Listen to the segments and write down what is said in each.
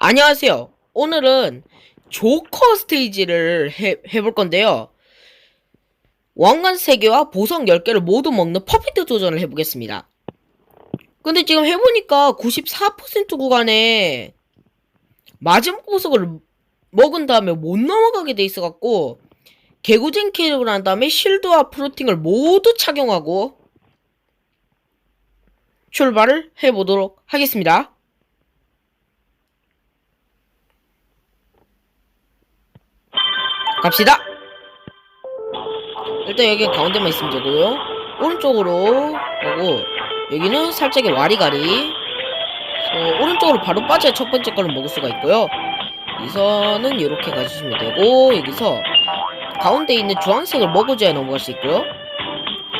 안녕하세요. 오늘은 조커 스테이지를 해, 해볼 건데요. 왕관 3개와 보석 10개를 모두 먹는 퍼펙트 도전을 해보겠습니다. 근데 지금 해보니까 94% 구간에 마지막 보석을 먹은 다음에 못 넘어가게 돼 있어갖고 개구쟁이 캐릭을 한 다음에 실드와 프로팅을 모두 착용하고 출발을 해보도록 하겠습니다. 갑시다. 일단 여기 가운데만 있으면 되고요. 오른쪽으로 가고 여기는 살짝의 와리가리. 어, 오른쪽으로 바로 빠져야 첫 번째 거를 먹을 수가 있고요. 여기서는 이렇게 가주시면 되고 여기서 가운데 있는 주황색을 먹어줘야 넘어갈 수 있고요.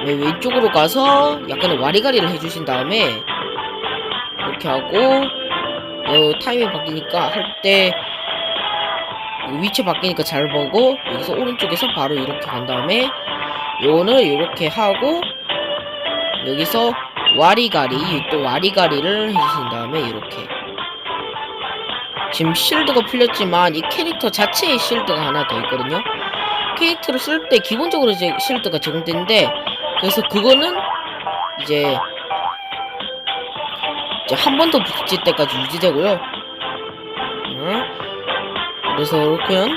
네, 왼쪽으로 가서 약간의 와리가리를 해주신 다음에 이렇게 하고 어, 타이밍 바뀌니까 할 때 위치 바뀌니까 잘 보고 여기서 오른쪽에서 바로 이렇게 간 다음에 요거는 이렇게 하고 여기서 와리가리 또 와리가리를 해주신 다음에 이렇게. 지금 실드가 풀렸지만 이 캐릭터 자체의 실드가 하나 더 있거든요. 캐릭터를 쓸 때 기본적으로 이제 실드가 제공되는데 그래서 그거는 이제 이제 한 번 더 붙일 때까지 유지되고요. 응? 그래서 이렇게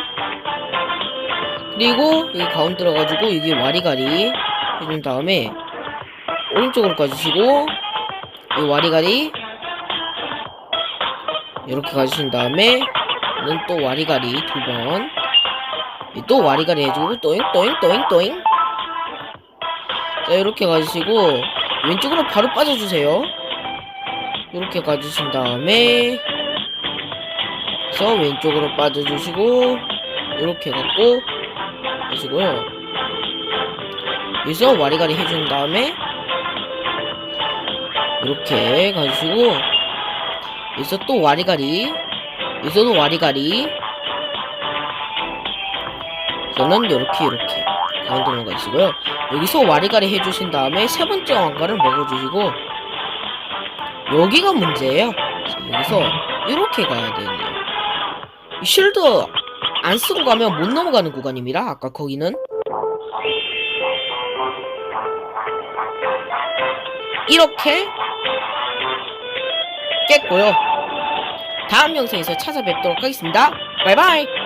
그리고 여기 가운데 들어가지고 여기 와리가리 해준 다음에 오른쪽으로 가주시고 이 와리가리 이렇게 가주신 다음에 는 또 와리가리 두번또 와리가리 해주고 또잉 또잉 또잉 또잉. 자 이렇게 가주시고 왼쪽으로 바로 빠져주세요. 이렇게 가주신 다음에 그래서 왼쪽으로 빠져주시고 이렇게 갖고 하시고요. 여기서 와리가리 해준 다음에 이렇게 가주시고 여기서 또 와리가리 여기서도 와리가리. 저는 이렇게 이렇게 가운데로 가시고요. 여기서 와리가리 해주신 다음에 세 번째 왕가를 먹어주시고 여기가 문제예요. 여기서 이렇게 가야 되네요. 이 쉴드 안 쓰고 가면 못 넘어가는 구간입니다. 아까 거기는 이렇게 깼고요. 다음 영상에서 찾아뵙도록 하겠습니다. 바이바이.